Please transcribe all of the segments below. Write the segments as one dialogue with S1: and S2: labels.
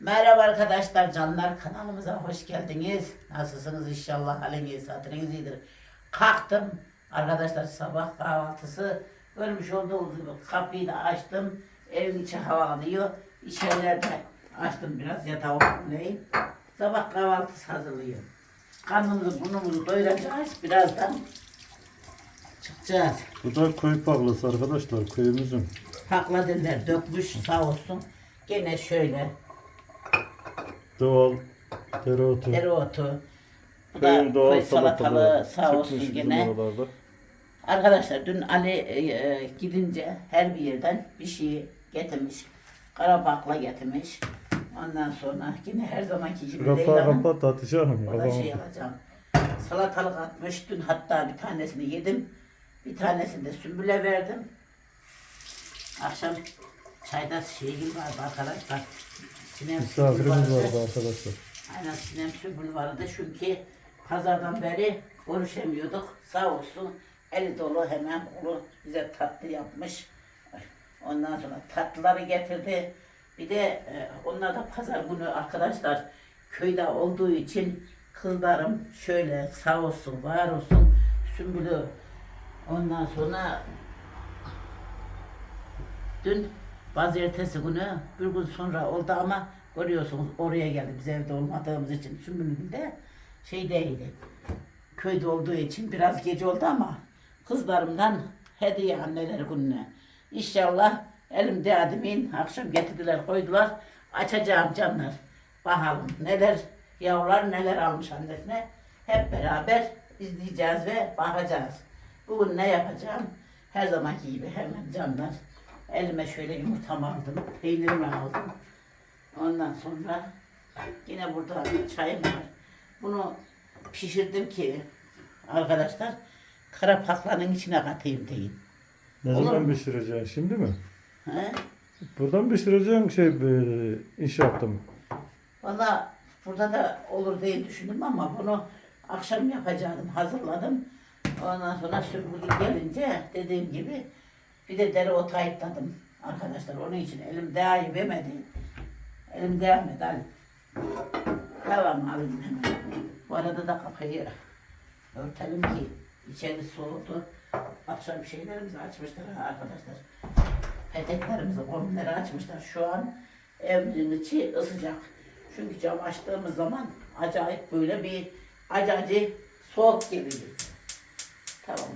S1: Merhaba arkadaşlar, canlar kanalımıza hoş geldiniz. Nasılsınız inşallah haliniz, hatırınız iyidir. Kalktım arkadaşlar sabah kahvaltısı görmüş olduğunuz gibi kapıyı da açtım. Evin içi havalanıyor. İçeriler de açtım biraz yatağı oturmayayım. Sabah kahvaltısı hazırlıyorum. Karnımızı burnumuzu doyuracağız. Birazdan çıkacağız.
S2: Bu da köy paglası arkadaşlar köyümüzün.
S1: Hakla derler dökmüş sağ olsun. Gene şöyle
S2: Doğal dereotu.
S1: dereotu. Bu
S2: Köyün
S1: da
S2: doğal
S1: koy salatalığı
S2: salatalığı.
S1: sağ olsun
S2: Çıkmış
S1: gene.
S2: bizim oralarda.
S1: Arkadaşlar dün Ali e, e, gidince her bir yerden bir şey getirmiş. Kara bakla getirmiş. Ondan sonra yine her zamanki gibi
S2: Kapağı
S1: Leyla'nın
S2: kapat Hatice Hanım.
S1: o da şey alacağım. Salatalık atmış. Dün hatta bir tanesini yedim. Bir tanesini de Sümbül'e verdim. Akşam çayda şey gibi vardı arkadaşlar. Sinem
S2: Misafirimiz
S1: vardı
S2: arkadaşlar.
S1: Aynen Sinem Sümbül vardı çünkü pazardan beri görüşemiyorduk. Sağ olsun eli dolu hemen onu bize tatlı yapmış. Ondan sonra tatlıları getirdi. Bir de e, onlar da pazar günü arkadaşlar köyde olduğu için kızlarım şöyle sağ olsun var olsun Sümbül'ü ondan sonra dün bazı ertesi günü bir gün sonra oldu ama görüyorsunuz oraya geldi biz evde olmadığımız için Sümbül'ün de şey değildi köyde olduğu için biraz gece oldu ama kızlarımdan hediye anneler gününe. İnşallah elimde adimin akşam getirdiler koydular. Açacağım canlar. Bakalım neler yavrular neler almış annesine. Hep beraber izleyeceğiz ve bakacağız. Bugün ne yapacağım? Her zamanki gibi hemen canlar. Elime şöyle yumurtamı aldım. Peynirimi aldım. Ondan sonra yine burada çayım var. Bunu pişirdim ki arkadaşlar kara paklanın içine katayım deyin.
S2: Ne
S1: Olur
S2: zaman
S1: mu?
S2: pişireceksin şimdi mi?
S1: He?
S2: Buradan pişireceksin şey böyle inşaatta mı?
S1: Valla burada da olur diye düşündüm ama bunu akşam yapacaktım, hazırladım. Ondan sonra süpürge gelince dediğim gibi bir de dereotu ayıkladım arkadaşlar. Onun için elim dahi vermedi. Elim değmedi Ali. Tamam alayım hemen. Bu arada da kapıyı örtelim ki içeri soğudu. Akşam şeylerimizi açmışlar arkadaşlar. Peteklerimizi, kombileri açmışlar. Şu an evimizin içi ısıcak. Çünkü cam açtığımız zaman acayip böyle bir acayip soğuk geliyor. Tamam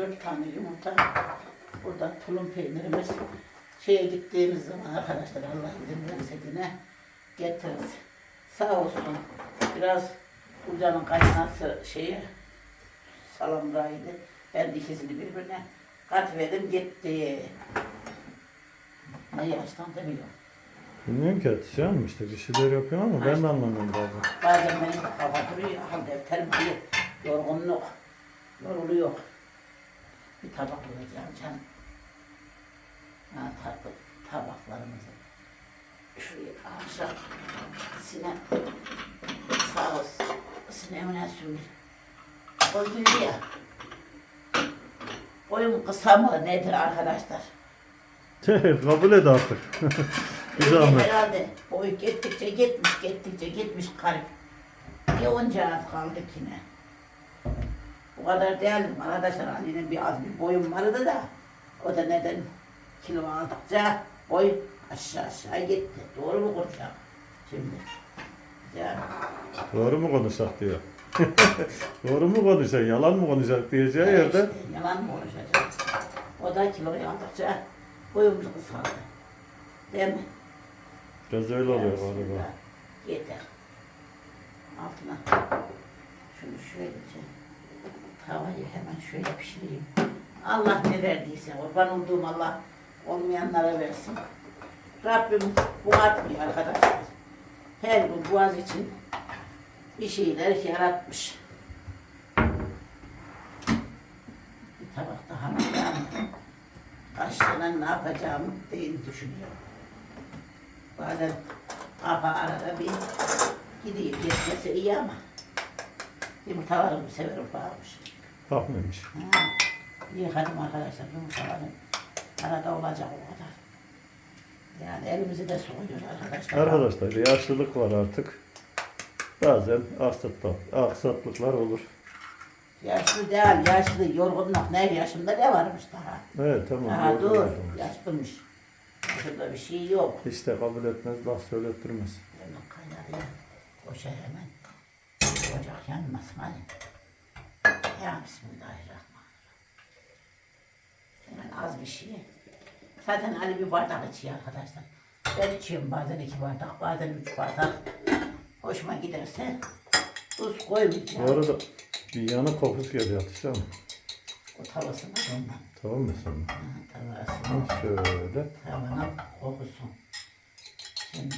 S1: dört tane yumurta. Burada tulum peynirimiz. Şeye gittiğimiz zaman arkadaşlar Allah izin verirse yine getiririz. Sağ olsun. Biraz Ucanın kaynanası şeyi salamraydı. Ben ikisini birbirine katıverdim gitti. Ne yaştan demiyorum.
S2: Bilmiyorum ki Hatice Hanım işte bir şeyler yapıyor ama ben de anlamıyorum bazen.
S1: Bazen benim kafa duruyor, defterim diyor. Yorgunluk, yoruluyor. Bir tabak alacağım canım. Ha, tab tabaklarımızı. Şuraya aşağı. Sinem. Sağ olsun. Sinemine sürür. Koydu ya. Boyum kısa mı nedir arkadaşlar?
S2: Kabul et artık. bir zahmet.
S1: Herhalde boy gittikçe gitmiş, gittikçe gitmiş garip. Bir onca az kaldık yine. Bu kadar değerlim arkadaşlar. Ali'nin bir az bir boyum vardı da. O da neden kilo aldıkça boy aşağı aşağı gitti. Doğru mu konuşalım? Şimdi. Ya,
S2: Doğru mu konuşak diyor. Doğru mu konuşak, yalan mı konuşak diyeceği
S1: ya
S2: yerde.
S1: işte, yalan mı konuşacağız? O da kilo aldıkça boyumuz kısaldı. Değil mi?
S2: Biraz öyle oluyor galiba.
S1: Yeter. Altına şunu şöylece tavayı hemen şöyle pişireyim. Allah ne verdiyse kurban olduğum Allah olmayanlara versin. Rabbim bu atmıyor arkadaşlar. Her gün boğaz için bir şeyler yaratmış. Bir tabak daha mı yani? Kaç tane ne yapacağımı değil düşünüyorum. Bazen kafa arada bir gidiyor. Geçmese iyi ama yumurtalarımı severim bağırmış.
S2: Bakmıyormuş.
S1: Ha. Yıkadım arkadaşlar yumurtaları. Arada olacak o kadar. Yani elimizi de soğuyor arkadaşlar.
S2: Arkadaşlar yaşlılık var artık. Bazen aksatlık, aksatlıklar olur.
S1: Yaşlı değil, yaşlı, yorgunluk. Ne yaşımda ne varmış daha?
S2: Evet tamam.
S1: Daha dur, yaşlıymış. Yaşında bir şey yok.
S2: Hiç de kabul etmez, laf söylettirmez.
S1: Hemen kaynar ya. Koşa hemen. Ocak yanmasın hadi. Ya Bismillahirrahmanirrahim. Hemen az bir şey. Zaten Ali bir bardak içiyor arkadaşlar. Ben içiyorum bazen iki bardak, bazen üç bardak. Hoşuma giderse tuz
S2: Bu
S1: koymayacağım.
S2: arada bir yanık kokusu geliyor Hatice Hanım.
S1: O tavasına ondan.
S2: Tamam mı sen?
S1: Tavasına.
S2: Şöyle.
S1: Tavana kokusu. Şimdi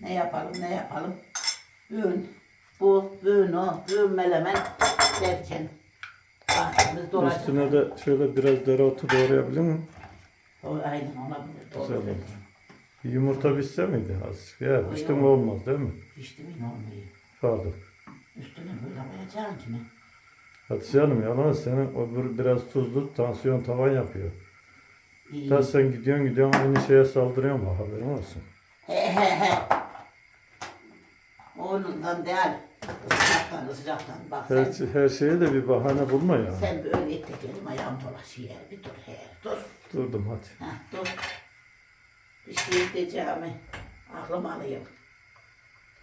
S1: Ne yapalım ne yapalım? Bugün bu, bugün o, bugün melemen derken bahçemiz dolacak.
S2: Üstüne de şöyle biraz dereotu doğrayabilir miyim?
S1: O aynen olabilir. Doğru
S2: Güzel olur. Bir yumurta pişse miydi azıcık? Ya pişti mi olmaz değil mi?
S1: Pişti mi olmuyor?
S2: Pardon.
S1: Üstüne böyle koyacaksın ki ne?
S2: Hatice Hanım yalan senin o bir- biraz tuzlu tansiyon tavan yapıyor.
S1: İyi.
S2: Ta sen gidiyorsun gidiyorsun aynı şeye saldırıyorsun bak haberin olsun.
S1: He he he. Oğlundan değil. Sıcaktan sıcaktan. Bak
S2: Her,
S1: sen,
S2: her şeye de bir bahane bulma ya.
S1: sen böyle ettik elim ayağım dolaşıyor. Bir dur he. Dur.
S2: Durdum hadi.
S1: Ha, dur. Bir şey diyeceğimi aklım alıyor.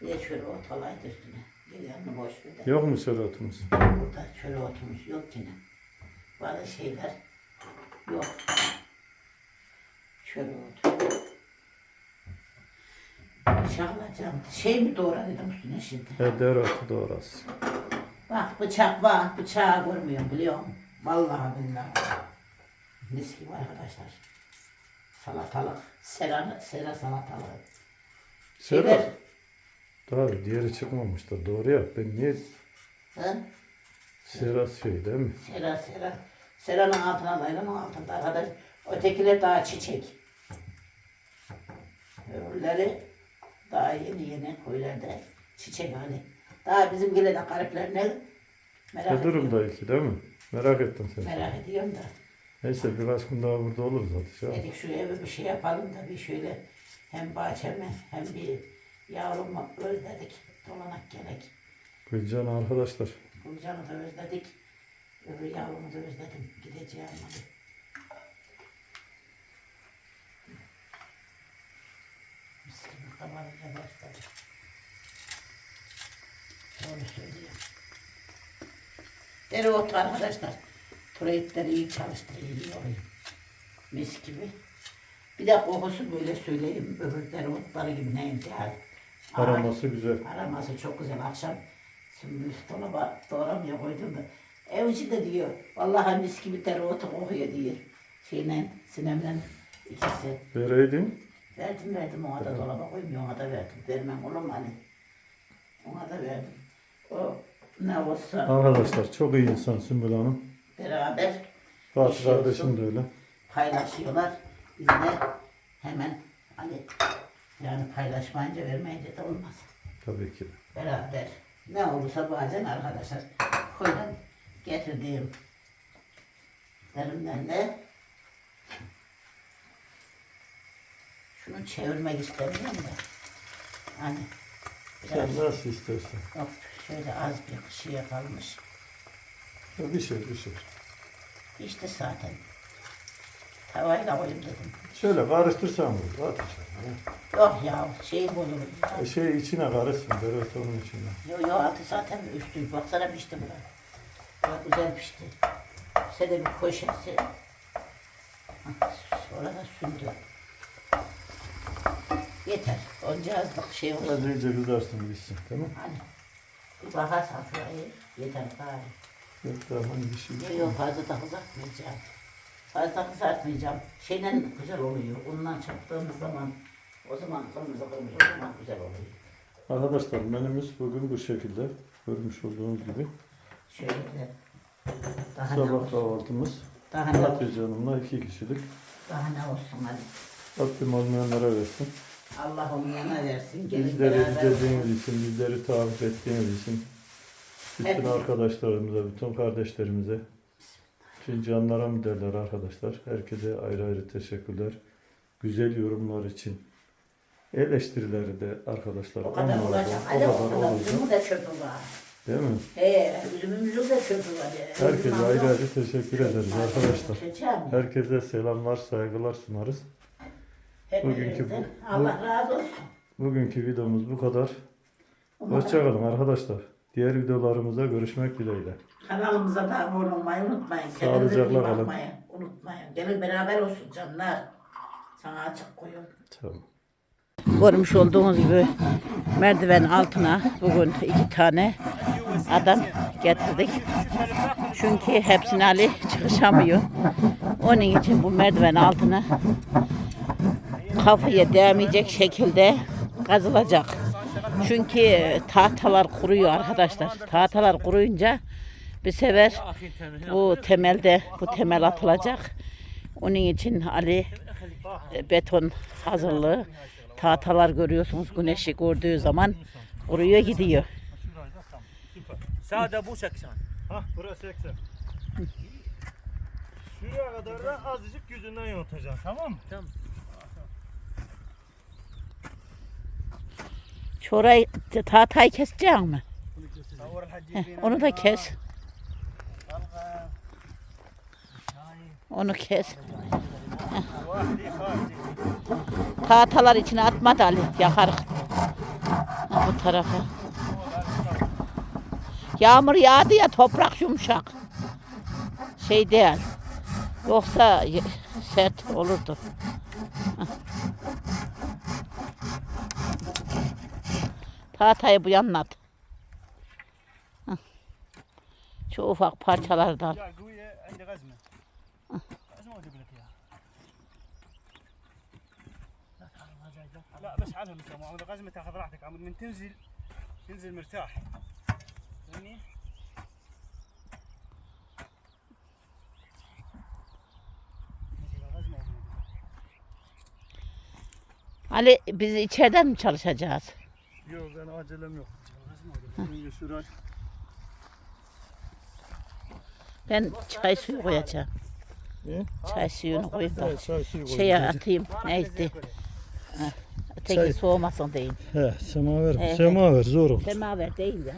S1: Bir de şöyle ortalaydı üstüne. Gel yanını boş ver de.
S2: Yok mu şerotumuz?
S1: Burada şöyle oturmuş yok yine. Bazı şeyler yok. Şöyle otur. Bıçaklayacağım. Şey mi doğradım üstüne şimdi?
S2: He dereotu doğrasın.
S1: Bak bıçak var. Bıçağı görmüyorum biliyor musun? Vallahi billahi. Mis gibi arkadaşlar. Salatalık. Sera, sera salatalığı.
S2: Sera.
S1: Şeyler-
S2: Tabii diğeri çıkmamıştır. Doğru ya. Ben niye
S1: Hı?
S2: sera şey değil mi?
S1: Sera sera. Seranın altına dayının altında arkadaş. Ötekiler daha çiçek. Öbürleri daha yeni yeni koylarda çiçek hali. Daha bizimkiler de garipler ne? Merak
S2: Ne
S1: ediyorum.
S2: durumda iki değil mi? Merak ettim seni.
S1: Merak ediyorum da.
S2: Neyse birkaç gün daha burada oluruz Hanım.
S1: Dedik şu eve bir şey yapalım da bir şöyle hem bahçemi hem bir yavrumu özledik. Dolanak gerek.
S2: Gülcan arkadaşlar.
S1: Gülcan'ı da özledik. Öbür yavrumu da özledim. Gideceğim hadi. Gibi kabarmaya başladı. Doğru söylüyor. Dereotu arkadaşlar. Proyekleri iyi çalıştırıyor. Mis gibi. Bir de kokusu böyle söyleyeyim. Öbür dereotları gibi neydi yani.
S2: Araması güzel.
S1: Araması çok güzel akşam. Şimdi dolaba doğramaya koydum da. Ev içinde diyor. Vallahi mis gibi dereotu kokuyor diyor. Şeyle, sinemle ikisi.
S2: Vereydin.
S1: Verdim verdim ona da dolaba koymuyor ona da verdim. Vermem olur mu hani? Ona da verdim. O ne olsa
S2: Arkadaşlar çok iyi insan Sümbül Hanım.
S1: beraber
S2: Fatih
S1: İşi olsun.
S2: kardeşim de öyle.
S1: paylaşıyorlar. Biz de hemen hani yani paylaşmayınca vermeyince de olmaz.
S2: Tabii ki.
S1: beraber ne olursa bazen arkadaşlar koydan getirdiğim lerimden de şunu çevirmek istemiyorum da hani biraz
S2: Sen nasıl istersen.
S1: yok şöyle az bir şey kalmış
S2: Ya bir şey bir şey.
S1: işte zaten tavayla koyayım dedim
S2: Şöyle karıştırsan bu. Hatice.
S1: yok ya şey ya.
S2: E şey içine karışsın. Dereotu onun içine.
S1: Yo yo altı zaten üstü. Baksana pişti bu. Bak güzel pişti. Sen de bir poşetsi. Sonra da sündü. Yeter. Onca azlık şey olsun.
S2: Biraz iyice kızarsın bitsin. Tamam
S1: Hani bir bakarsan şurayı yeter gari.
S2: Yok daha bir şey.
S1: Yok yok fazla da kızartmayacağım. Fazla da kızartmayacağım. Şeyle güzel oluyor. Ondan çarptığımız zaman o zaman kırmızı kırmızı o zaman güzel oluyor.
S2: Arkadaşlar menümüz bugün bu şekilde. Görmüş olduğunuz gibi.
S1: Şöyle de daha ne
S2: Sabah
S1: olsun.
S2: kahvaltımız.
S1: Daha ne.
S2: Hatice Hanım'la iki kişilik.
S1: Daha ne olsun hadi.
S2: Rabbim olmayanlara versin.
S1: Allah onun yana versin. Gelin
S2: Bizleri
S1: beraber
S2: izlediğiniz için, bizleri takip ettiğiniz için bütün
S1: Hepiniz.
S2: arkadaşlarımıza, bütün kardeşlerimize, bütün canlara mı derler arkadaşlar. Herkese ayrı ayrı teşekkürler. Güzel yorumlar için. Eleştirileri de arkadaşlar
S1: O kadar
S2: onlara da
S1: olacak.
S2: o
S1: Ali o
S2: kadar olacak.
S1: Üzümü de çöpü var.
S2: Değil mi?
S1: He, üzümümüzün de çöpü var.
S2: Herkese ayrı ayrı teşekkür ederiz arkadaşlar. Herkese selamlar, saygılar sunarız. Bugünkü bu-
S1: Hepinizden Allah razı olsun.
S2: Bugünkü videomuz bu kadar. Hoşçakalın arkadaşlar. Diğer videolarımızda görüşmek dileğiyle.
S1: Kanalımıza da abone olmayı unutmayın.
S2: Sağlıcakla
S1: Kendinize iyi
S2: kalın.
S1: bakmayın. Unutmayın. Gelin beraber olsun canlar. Sana açık koyun.
S2: Tamam.
S1: Görmüş olduğunuz gibi merdiven altına bugün iki tane adam getirdik. Çünkü hepsini Ali çıkışamıyor. Onun için bu merdiven altına kafaya değmeyecek şekilde kazılacak. Çünkü tahtalar kuruyor arkadaşlar. Tahtalar kuruyunca bir sefer bu temelde bu temel atılacak. Onun için Ali e, beton hazırlığı tahtalar görüyorsunuz güneşi gördüğü zaman kuruyor gidiyor.
S3: Sade bu 80.
S2: Hah burası 80. Şuraya kadar da azıcık yüzünden yontacağız tamam mı?
S3: Tamam.
S1: Şu tahtayı kesecek mi? Onu da kes. Onu kes. Tahtalar içine atma da Ali yakarık. Bu tarafa. Yağmur yağdı ya toprak yumuşak. Şey değil. Yoksa sert olurdu. Tahtayı bu yanına at. Hah. Şu ufak parçalardan.
S3: يا قوية عندي غزمة غزمة واجيب لك اياها لا تعال ما جاي لا لا بس عنها مثل ما عمود غزمة تاخذ راحتك عمود من تنزل تنزل مرتاح فاهمني؟ غزمة واجيب.
S1: Ali biz içeriden mi çalışacağız?
S2: Yok ben acelem yok.
S1: Ben çay suyu koyacağım.
S2: Ne?
S1: Çay suyunu koyayım da
S2: Çay
S1: şey atayım. Neydi? Ha,
S2: Çay- Öteki
S1: soğumasın deyin.
S2: He, semaver.
S1: Evet.
S2: Semaver zor olur.
S1: Semaver değil ya.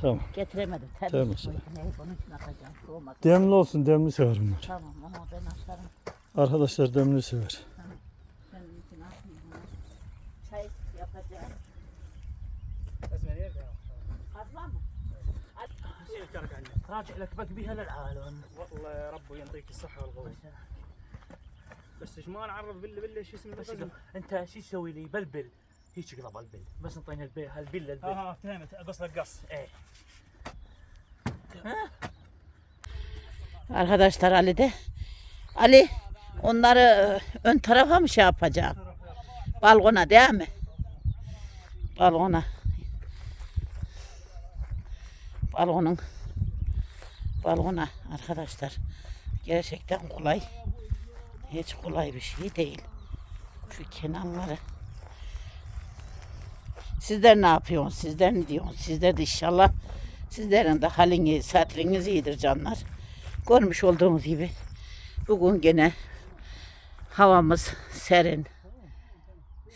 S2: Tamam.
S1: Getiremedim.
S2: Tamam,
S1: bunun için atacağım. Soğumadı.
S2: Demli olsun, demli severim ben.
S1: Tamam onu ben atarım.
S2: Arkadaşlar demli sever.
S3: سيبك عني راجع لك بك بيها للعالم. والله يا رب يعطيك الصحة والقوة بس إيش ما نعرف بالله بالله شو اسمه
S4: بس
S3: الغزمة
S4: أنت شو تسوي لي؟ بلبل. هيك اقرا بلبل. بس انطينا البي هالبل
S3: ها
S4: البل
S3: ها فهمت. قص لك قص
S4: إيه
S1: Arkadaşlar Ali de. Ali onları ön tarafa mı şey yapacağım? Balkona değil mi? Balkona. Balkonun balkona arkadaşlar. Gerçekten kolay. Hiç kolay bir şey değil. Şu kenarları. Sizler ne yapıyorsunuz? Sizler ne diyorsunuz? Sizler de inşallah sizlerin de haliniz, satriniz iyidir canlar. Görmüş olduğunuz gibi bugün gene havamız serin.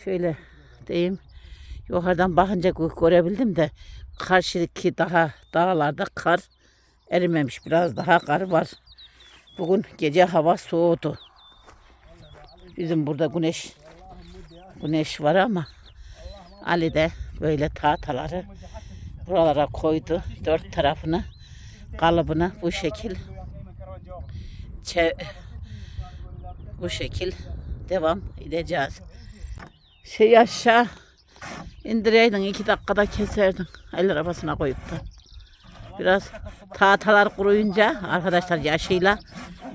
S1: Şöyle diyeyim. Yukarıdan bakınca gö- görebildim de karşıdaki daha dağlarda kar erimemiş. Biraz daha kar var. Bugün gece hava soğudu. Bizim burada güneş güneş var ama Ali de böyle tahtaları buralara koydu. Dört tarafını kalıbını bu şekil bu şekil devam edeceğiz. Şey aşağı indireydin iki dakikada keserdin. El arabasına koyup da. Biraz tahtalar kuruyunca arkadaşlar yaşıyla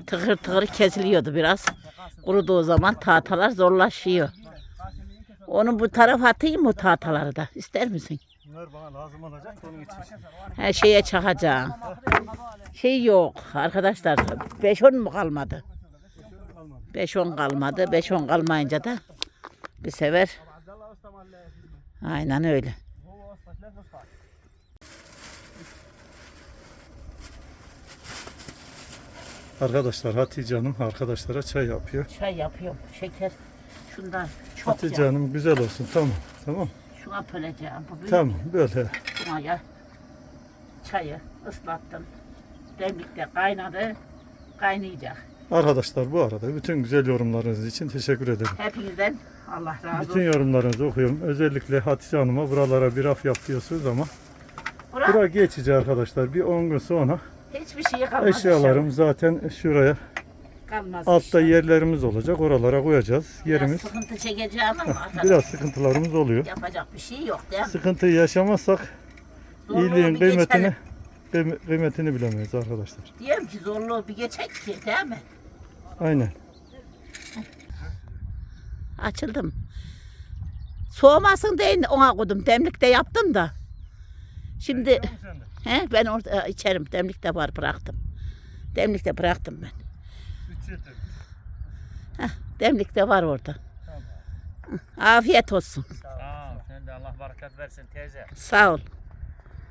S1: tıkır tıkır kesiliyordu biraz. Kuruduğu zaman tahtalar zorlaşıyor. Onu bu tarafa atayım mı tahtaları da? İster misin?
S2: Bunlar bana lazım olacak onun için.
S1: Her şeye çakacağım. Şey yok arkadaşlar. 5-10 mu kalmadı? 5-10 kalmadı. 5-10 kalmayınca da bir sefer Aynen öyle.
S2: Arkadaşlar Hatice Hanım arkadaşlara çay yapıyor.
S1: Çay yapıyorum. Şeker şundan çok
S2: Hatice
S1: ya.
S2: Hanım güzel olsun tamam. Tamam.
S1: Şuna pöleceğim. Bu büyük.
S2: Tamam böyle.
S1: Şuna ya. Çayı ıslattım. Demlikte kaynadı. Kaynayacak.
S2: Arkadaşlar bu arada bütün güzel yorumlarınız için teşekkür ederim.
S1: Hepinizden Allah razı
S2: Bütün
S1: olsun.
S2: yorumlarınızı okuyorum. Özellikle Hatice Hanım'a buralara bir af yapıyorsunuz ama
S1: Bura
S2: bura geçici arkadaşlar. Bir 10 gün sonra
S1: hiçbir şey kalmaz.
S2: eşyalarım zaten şuraya
S1: kalmaz.
S2: altta
S1: inşallah.
S2: yerlerimiz olacak. Oralara koyacağız.
S1: Biraz
S2: Yerimiz.
S1: sıkıntı çekeceğim ama arkadaş,
S2: Biraz sıkıntılarımız oluyor.
S1: yapacak bir şey yok değil mi?
S2: Sıkıntıyı yaşamazsak
S1: Zorluğu
S2: iyiliğin
S1: bir
S2: kıymetini
S1: geçelim.
S2: kıym- kıymetini bilemeyiz arkadaşlar.
S1: Diyorum ki zorluğu bir geçek ki değil mi?
S2: Aynen.
S1: Açıldım. Soğumasın diye ona koydum. Demlikte yaptım da. Şimdi he, ben orada içerim. Demlikte var bıraktım. Demlikte bıraktım ben. Demlikte var orada. Afiyet olsun.
S4: Aa, sen de Allah bereket versin teyze.
S1: Sağ ol.